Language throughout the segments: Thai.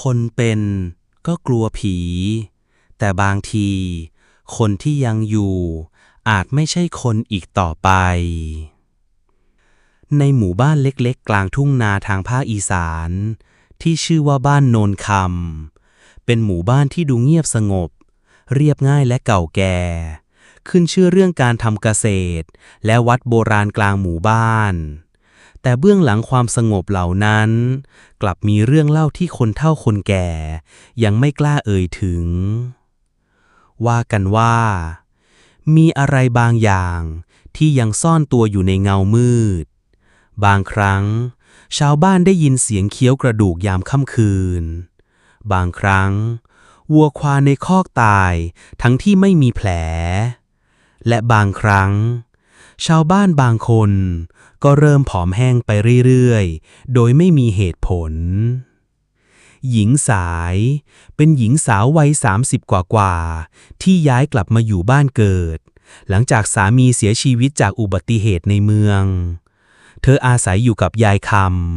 คนเป็นก็กลัวผี แต่บางที คนที่ยังอยู่อาจไม่ใช่คนอีกต่อไป ในหมู่บ้านเล็กๆ กลางทุ่งนาทางภาคอีสาน ที่ชื่อว่าบ้านโนนคำเป็นหมู่บ้านที่ดูเงียบสงบ เรียบง่ายและเก่าแก่ ขึ้นชื่อเรื่องการทำเกษตร และวัดโบราณกลางหมู่บ้าน แต่เบื้องหลังความสงบเหล่านั้น กลับมีเรื่องเล่าที่คนเฒ่าคนแก่ ยังไม่กล้าเอ่ยถึง ว่ากันว่า มีอะไรบางอย่างที่ยังซ่อนตัวอยู่ในเงามืด บางครั้ง ชาวบ้านได้ยินเสียงเคี้ยวกระดูกยามค่ำคืน บางครั้ง วัวควายในคอกตายทั้งที่ไม่มีแผล และบางครั้ง ชาวบ้านบางคน ก็เริ่มผอมแห้งไปเรื่อยๆ โดยไม่มีเหตุผล หญิงสายเป็นหญิงสาววัย 30 กว่ากว่า ที่ย้ายกลับมาอยู่บ้านเกิด หลังจากสามีเสียชีวิตจากอุบัติเหตุในเมือง เธออาศัยอยู่กับยายค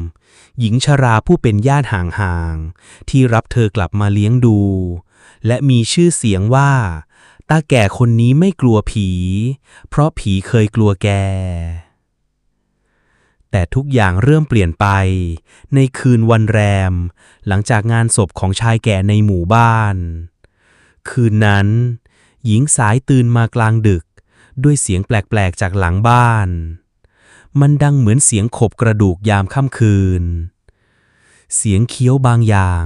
ำหญิงชราผู้เป็นญาติห่างๆ ที่รับเธอกลับมาเลี้ยงดู และมีชื่อเสียงว่า ตาแก่คนนี้ไม่กลัวผี เพราะผีเคยกลัวแก แต่ทุกอย่างเริ่มเปลี่ยนไป ในคืนวันแรม หลังจากงานศพของชายแก่ในหมู่บ้าน คืนนั้น หญิงสายตื่นมากลางดึก ด้วยเสียงแปลกๆจากหลังบ้าน มันดังเหมือนเสียงขบกระดูกยามค่ำคืน เสียงเคี้ยวบางอย่าง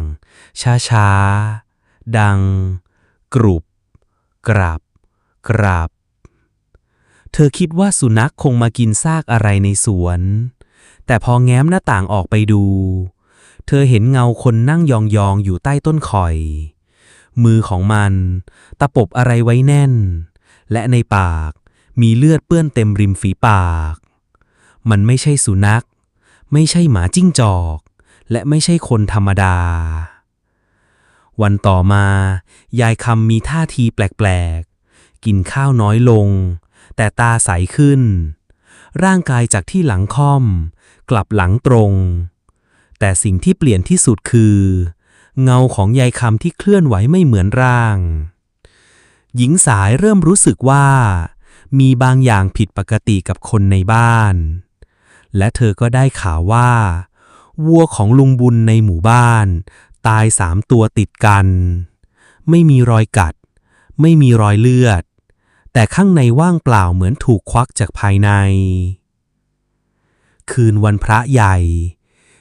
ช้าๆ ดัง กรุบ กรับกรับเธอคิดว่าสุนัขคงมากินซากอะไรในสวน แต่พอแง้มหน้าต่างออกไปดู เธอเห็นเงาคนนั่งยองๆอยู่ใต้ต้นข่อย มือของมัน ตะปบอะไรไว้แน่น และในปากมีเลือดเปื้อนเต็มริมฝีปาก มันไม่ใช่สุนัข ไม่ใช่หมาจิ้งจอก และไม่ใช่คนธรรมดา วันต่อมา ยายคำมีท่าทีแปลกๆ กินข้าวน้อยลง แต่ตาใสขึ้น ร่างกายจากที่หลังค่อม กลับหลังตรง แต่สิ่งที่เปลี่ยนที่สุดคือ เงาของยายคำที่เคลื่อนไหวไม่เหมือนร่าง หญิงสายเริ่มรู้สึกว่า มีบางอย่างผิดปกติกับคนในบ้าน และเธอก็ได้ข่าวว่าวัวของลุงบุญในหมู่บ้าน ตายสามตัวติดกัน ไม่มีรอยกัด ไม่มีรอยเลือด แต่ข้างในว่างเปล่าเหมือนถูกควักจากภายใน คืนวันพระใหญ่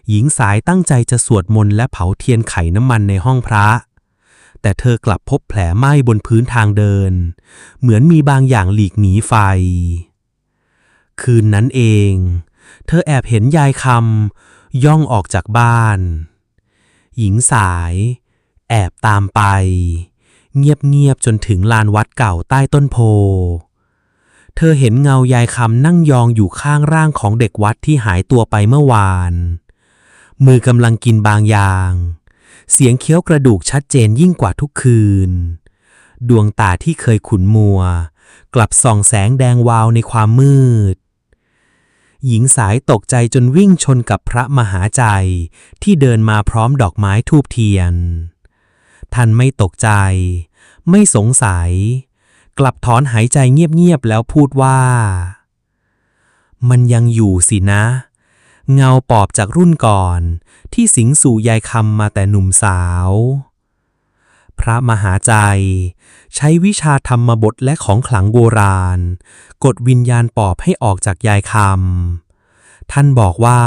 หญิงสายตั้งใจจะสวดมนต์และเผาเทียนไขน้ำมันในห้องพระ แต่เธอกลับพบแผลไหม้บนพื้นทางเดิน เหมือนมีบางอย่างหลีกหนีไฟ คืนนั้นเอง เธอแอบเห็นยายคำย่องออกจากบ้าน หญิงสาย แอบตามไป เงียบๆจนถึงลานวัดเก่าใต้ต้นโพ เธอเห็นเงายายคำนั่งยองอยู่ข้างร่างของเด็กวัดที่หายตัวไปเมื่อวาน มือกำลังกินบางอย่าง เสียงเคี้ยวกระดูกชัดเจนยิ่งกว่าทุกคืน ดวงตาที่เคยขุนมัว กลับส่องแสงแดงวาวในความมืด หญิงสายตกใจจนวิ่งชนกับพระมหาใจ ที่เดินมาพร้อมดอกไม้ทูบเทียน ท่านไม่ตกใจ ไม่สงสัย กลับถอนหายใจเงียบๆแล้วพูดว่า มันยังอยู่สินะ เงาปอบจากรุ่นก่อน ที่สิงสู่ยายคำมาแต่หนุ่มสาว พระมหาใจ ใช้วิชาธรรมบทและของขลังโบราณ กดวิญญาณปอบให้ออกจากยายคำ ท่านบอกว่า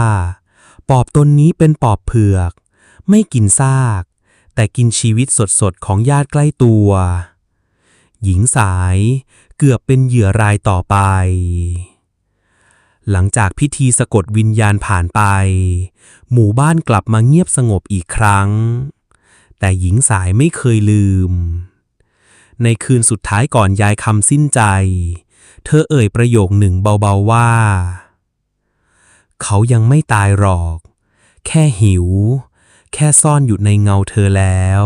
ปอบตนนี้เป็นปอบเผือก ไม่กินซาก แต่กินชีวิตสดๆ ของญาติใกล้ตัว หญิงสายเกือบเป็นเหยื่อรายต่อไป หลังจากพิธีสะกดวิญญาณผ่านไป หมู่บ้านกลับมาเงียบสงบอีกครั้ง แต่หญิงสายไม่เคยลืม ในคืนสุดท้ายก่อนยายคำสิ้นใจ เธอเอ่ยประโยคหนึ่งเบาๆว่า เขายังไม่ตายหรอก แค่หิว แค่ซ่อนอยู่ในเงาเธอแล้ว